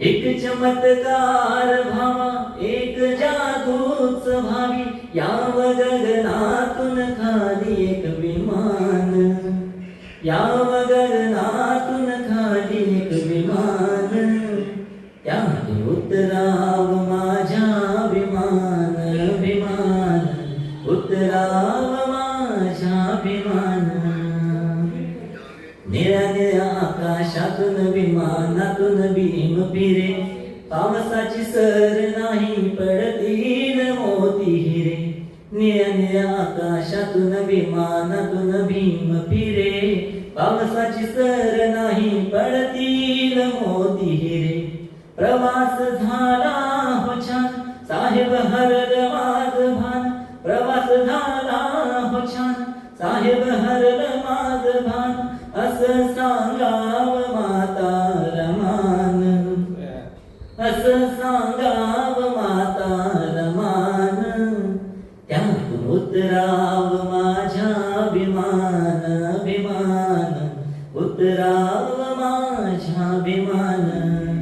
एक चमत्कार भावा एक जादूच भावी याव गगनातून खाली एक विमान. याव गगनातून खाली एक विमान. त्यामध्ये उतराव माझ्या विमान विमान उतराव माझ्या विमान निळ्या निळ्या आकाशातून विमानातून भीम फिरे. पावसाची सर नाही पडतील मोती हिरे. निळ्या निळ्या आकाशातून विमानातून भीम फिरे. पावसाची सर नाही पडतील मोती हिरे. प्रवास झाला हो छान साहेब हर असं सांगाव माता रमान असं सांगाव माता रमान त्या उतराव माझ्या विमान विमान उतराव माझ्या अभिमान.